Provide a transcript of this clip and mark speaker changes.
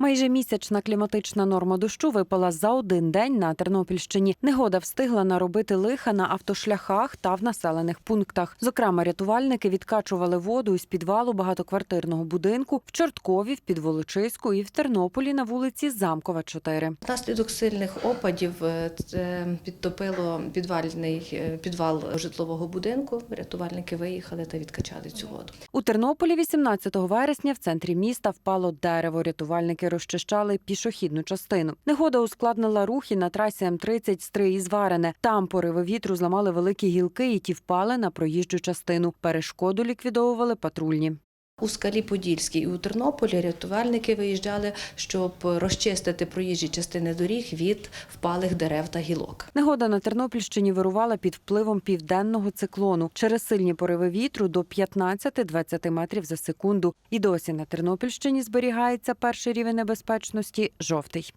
Speaker 1: Майже місячна кліматична норма дощу випала за один день на Тернопільщині. Негода встигла наробити лиха на автошляхах та в населених пунктах. Зокрема, рятувальники відкачували воду із підвалу багатоквартирного будинку в Чорткові, в Підволочиську і в Тернополі на вулиці Замкова, 4.
Speaker 2: Внаслідок сильних опадів е, підтопило підвальний е, підвал житлового будинку. Рятувальники виїхали та відкачали цю воду.
Speaker 1: У Тернополі 18 вересня в центрі міста впало дерево. Рятувальники розчищали пішохідну частину. Негода ускладнила рухи на трасі М30 Стрий із Варене. Там пориви вітру зламали великі гілки, і ті впали на проїжджу частину. Перешкоду ліквідовували патрульні.
Speaker 2: У Скалі Подільській і у Тернополі рятувальники виїжджали, щоб розчистити проїжджі частини доріг від впалих дерев та гілок.
Speaker 1: Негода на Тернопільщині вирувала під впливом південного циклону через сильні пориви вітру до 15-20 метрів за секунду. І досі на Тернопільщині зберігається перший рівень небезпечності жовтий.